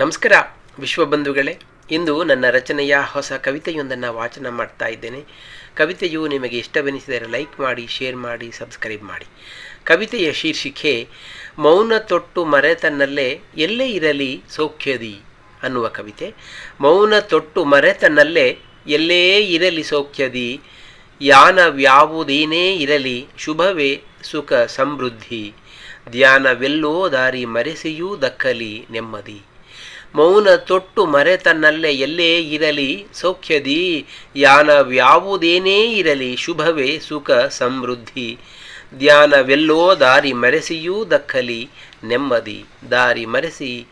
ನಮಸ್ಕಾರ ವಿಶ್ವಬಂಧುಗಳೇ ಇಂದು ನನ್ನ ರಚನೆಯ ಹೊಸ ಕವಿತೆಯೊಂದನ್ನು ವಾಚನ ಮಾಡ್ತಾ ಇದ್ದೇನೆ. ಕವಿತೆಯು ನಿಮಗೆ ಇಷ್ಟವೆನಿಸಿದರೆ ಲೈಕ್ ಮಾಡಿ, ಶೇರ್ ಮಾಡಿ, ಸಬ್ಸ್ಕ್ರೈಬ್ ಮಾಡಿ. ಕವಿತೆಯ ಶೀರ್ಷಿಕೆ, ಮೌನ ತೊಟ್ಟು ಮರೆತನ್ನಲ್ಲೇ ಎಲ್ಲೇ ಇರಲಿ ಸೌಖ್ಯದಿ ಅನ್ನುವ ಕವಿತೆ. ಮೌನ ತೊಟ್ಟು ಮರೆತನ್ನಲ್ಲೇ ಎಲ್ಲೇ ಇರಲಿ ಸೌಖ್ಯದಿ ಯಾನವ್ಯಾವುದೇನೇ ಇರಲಿ ಶುಭವೇ ಸುಖ ಸಮೃದ್ಧಿ. ಧ್ಯಾನವೆಲ್ಲೋ ದಾರಿ ಮರೆಸಿಯೂ ದಕ್ಕಲಿ ನೆಮ್ಮದಿ. ಮೌನ ತೊಟ್ಟು ಮರೆತನ್ನಲ್ಲೇ ಎಲ್ಲೇ ಇರಲಿ, ಸೌಖ್ಯದಿ, ಯಾನವ್ಯಾವುದೇನೇ ಇರಲಿ, ಶುಭವೇ ಸುಖ ಸಮೃದ್ಧಿ. ಧ್ಯಾನವೆಲ್ಲೋ ದಾರಿ ಮರೆಸಿಯೂ ದಕ್ಕಲಿ ನೆಮ್ಮದಿ, ದಾರಿ ಮರೆಸಿ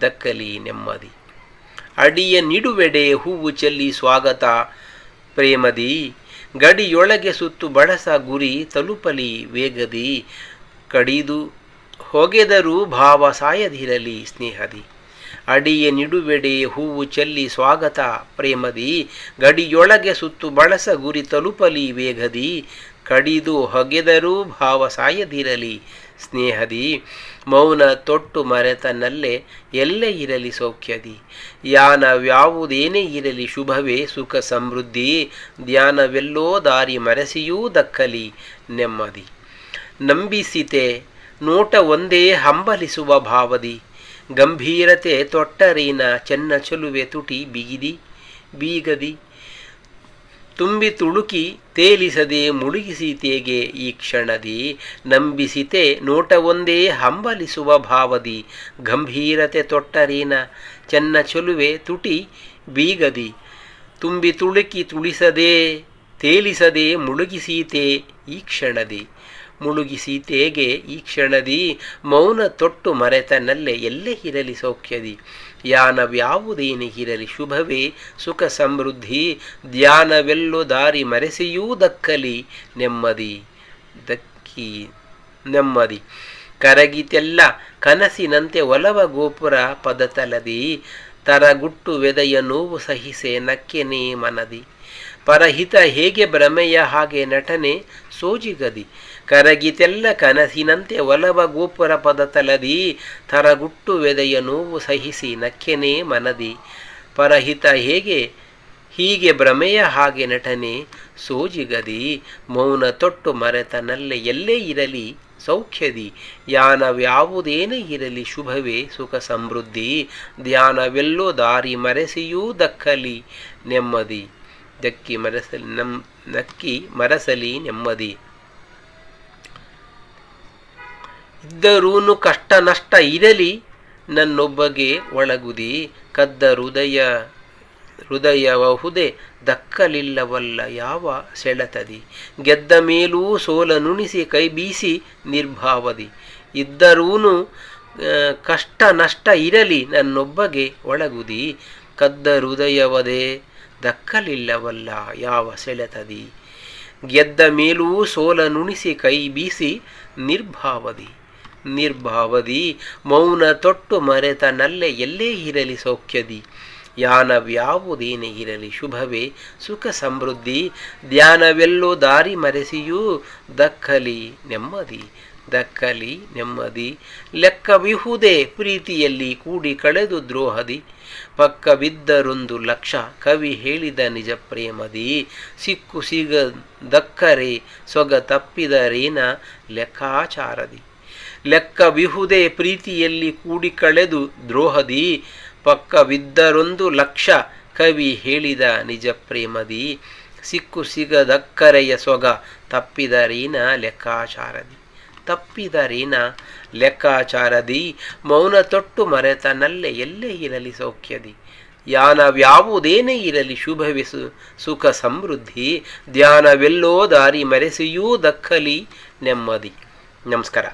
ದಕ್ಕಲಿ ನೆಮ್ಮದಿ. ಅಡಿಯ ನಿಡುವೆಡೆ ಹೂವು ಚೆಲ್ಲಿ ಸ್ವಾಗತ, ಪ್ರೇಮದಿ. ಗಡಿಯೊಳಗೆ ಸುತ್ತು ಬಳಸ ಗುರಿ ತಲುಪಲಿ ವೇಗದಿ. ಕಡಿದು ಹೊಗೆದರೂ ಭಾವ ಸಾಯದಿರಲಿ ಸ್ನೇಹದಿ. ಅಡಿಯ ನಿಡುವೆಡೆ ಹೂವು ಚೆಲ್ಲಿ ಸ್ವಾಗತ. ಪ್ರೇಮದಿ, ಗಡಿಯೊಳಗೆ ಸುತ್ತು ಬಳಸ ಗುರಿ ತಲುಪಲಿ ವೇಗದಿ. ಕಡಿದು ಹೊಗೆದರೂ ಭಾವ ಸಾಯದಿರಲಿ. ಸ್ನೇಹದಿ, ಮೌನ ತೊಟ್ಟು ಮರೆತನಲ್ಲೇ ಎಲ್ಲೇ ಇರಲಿ ಸೌಖ್ಯದಿ. ಯಾನವ್ಯಾವುದೇನೇ ಇರಲಿ ಶುಭವೇ ಸುಖ ಸಮೃದ್ಧಿ. ಧ್ಯಾನವೆಲ್ಲೋ ದಾರಿ ಮರೆಸಿಯೂ ದಕ್ಕಲಿ ನೆಮ್ಮದಿ. ನಂಬಿಸಿತೆ, ನೋಟ ಒಂದೇ ಹಂಬಲಿಸುವ ಭಾವದಿ. ಗಂಭೀರತೆ ತೊಟ್ಟರೀನ ಚೆನ್ನ ಚಲುವೆ ತುಟಿ ಬಿಗಿದಿ, ಬೀಗದಿ, ತುಂಬಿ ತುಳುಕಿ ತೇಲಿಸದೆ ಮುಳುಗಿಸಿತೇಗೆ ಈ ಕ್ಷಣದಿ, ನಂಬಿಸಿತೆ ನೋಟವೊಂದೇ ಹಂಬಲಿಸುವ ಭಾವದಿ, ಗಂಭೀರತೆ ತೊಟ್ಟರೀನ ಚೆನ್ನ ಚಲುವೆ ತುಟಿ ಬೀಗದಿ, ತುಂಬಿ ತುಳುಕಿ ತುಳಿಸದೆ ತೇಲಿಸದೆ ಮುಳುಗಿಸೀತೆ ಈ ಕ್ಷಣದಿ. ಮುಳುಗಿಸೀತೇಗೆ ಈ ಕ್ಷಣದಿ. ಮೌನ ತೊಟ್ಟು ಮರೆತನಲ್ಲೇ ಎಲ್ಲೇ ಇರಲಿ ಸೌಖ್ಯದಿ. ಯಾನವ್ಯಾವುದೇನೇ ಇರಲಿ ಶುಭವೇ, ಸುಖ ಸಮೃದ್ಧಿ. ಧ್ಯಾನವೆಲ್ಲೋ ದಾರಿ ಮರೆಸಿಯೂ ದಕ್ಕಲಿ ನೆಮ್ಮದಿ. ದಕ್ಕಿ ನೆಮ್ಮದಿ. ಕರಗಿತೆಲ್ಲ ಕನಸಿನಂತೆ ಒಲವ ಗೋಪುರ ಪದತಲದಿ. ತರಗುಟ್ಟು ವೆದೆಯ ನೋವು ಸಹಿಸೆ ನಕ್ಕೆನೇ ಮನದಿ. ಪರಹಿತ ಹೇಗೆ ಭ್ರಮೆಯ ಹಾಗೆ ನಟನೆ ಸೋಜಿಗದಿ. ಕರಗಿತೆಲ್ಲ ಕನಸಿನಂತೆ ಒಲವ ಗೋಪುರ ಪದ ತಲದಿ, ತರಗುಟ್ಟು ವೆದೆಯ ನೋವು ಸಹಿಸಿ ನಕ್ಕೆನೇ ಮನದಿ. ಪರಹಿತ ಹೇಗೆ, ಹೀಗೆ ಭ್ರಮೆಯ ಹಾಗೆ ನಟನೆ ಸೋಜಿಗದಿ. ಮೌನ ತೊಟ್ಟು ಮರೆತನಲ್ಲೇ ಎಲ್ಲೇ ಇರಲಿ ಸೌಖ್ಯದಿ. ಯಾನವ್ಯಾವುದೇನೇ ಇರಲಿ ಶುಭವೇ ಸುಖ ಸಮೃದ್ಧಿ. ಧ್ಯಾನವೆಲ್ಲೋ ದಾರಿ ಮರೆಸಿಯೂ ದಕ್ಕಲಿ ನೆಮ್ಮದಿ. ದಕ್ಕಿ ಮರಸಲಿ, ನಮ್ ನಕ್ಕಿ ಮರಸಲಿ ನೆಮ್ಮದಿ. ಇದ್ದರೂನು ಕಷ್ಟ ನಷ್ಟ ಇರಲಿ, ನನ್ನೊಬ್ಬಗೆ ಒಳಗುದಿ. ಕದ್ದ ಹೃದಯ, ಹೃದಯವಹುದೆ ದಕ್ಕಲಿಲ್ಲವಲ್ಲ, ಯಾವ ಸೆಳೆತದಿ. ಗೆದ್ದ ಮೇಲೂ ಸೋಲ ನುಣಿಸಿ ಕೈ ಬೀಸಿ ನಿರ್ಭಾವದಿ. ಇದ್ದರೂನು ಕಷ್ಟ ನಷ್ಟ ಇರಲಿ, ನನ್ನೊಬ್ಬಗೆ ಒಳಗುದಿ. ಕದ್ದ ಹೃದಯವದೇ ದಕ್ಕಲಿಲ್ಲವಲ್ಲ ಯಾವ ಸೆಳೆತದಿ? ಗೆದ್ದ ಮೇಲೂ ಸೋಲ ನುಣಿಸಿ ಕೈ ಬೀಸಿ ನಿರ್ಭಾವದಿ. ನಿರ್ಭಾವದಿ, ಮೌನ ತೊಟ್ಟು ಮರೆತನಲ್ಲೇ ಎಲ್ಲೇ ಇರಲಿ ಸೌಖ್ಯದಿ? ಯಾನವ್ಯಾವುದೇನೇ ಇರಲಿ ಶುಭವೇ, ಸುಖ ಸಮೃದ್ಧಿ, ಧ್ಯಾನವೆಲ್ಲೋ ದಾರಿ ಮರೆಸಿಯೂ ದಕ್ಕಲಿ ನೆಮ್ಮದಿ ದಕ್ಕಲಿ ನೆಮ್ಮದಿ. ಲೆಕ್ಕವಿಹುದೇ ಪ್ರೀತಿಯಲ್ಲಿ ಕೂಡಿ ಕಳೆದು ದ್ರೋಹದಿ. ಪಕ್ಕವಿದ್ದರೊಂದು ಲಕ್ಷ ಕವಿ ಹೇಳಿದ ನಿಜ ಪ್ರೇಮದಿ. ಸಿಕ್ಕು ಸಿಗ ದಕ್ಕರೆ, ಸೊಗ ತಪ್ಪಿದರೇನ ಲೆಕ್ಕಾಚಾರದಿ. ಲೆಕ್ಕವಿಹುದೇ ಪ್ರೀತಿಯಲ್ಲಿ ಕೂಡಿ ಕಳೆದು ದ್ರೋಹದಿ. ಪಕ್ಕವಿದ್ದರೊಂದು ಲಕ್ಷ ಕವಿ ಹೇಳಿದ ನಿಜ ಪ್ರೇಮದಿ. ಸಿಕ್ಕು ಸಿಗದಕ್ಕರೆಯ ಸೊಗ ತಪ್ಪಿದರೇನ ಲೆಕ್ಕಾಚಾರದಿ? ತಪ್ಪಿದರೇನ ಲೆಕ್ಕಾಚಾರದಿ? ಮೌನ ತೊಟ್ಟು ಮರೆತನಲ್ಲೇ ಎಲ್ಲೇ ಇರಲಿ ಸೌಖ್ಯದಿ? ಯಾನವ್ಯಾವುದೇನೇ ಇರಲಿ ಶುಭವಿಸು ಸುಖ ಸಮೃದ್ಧಿ? ಧ್ಯಾನವೆಲ್ಲೋ ದಾರಿ ಮರೆಸಿಯೂ ದಕ್ಕಲಿ ನೆಮ್ಮದಿ. ನಮಸ್ಕಾರ.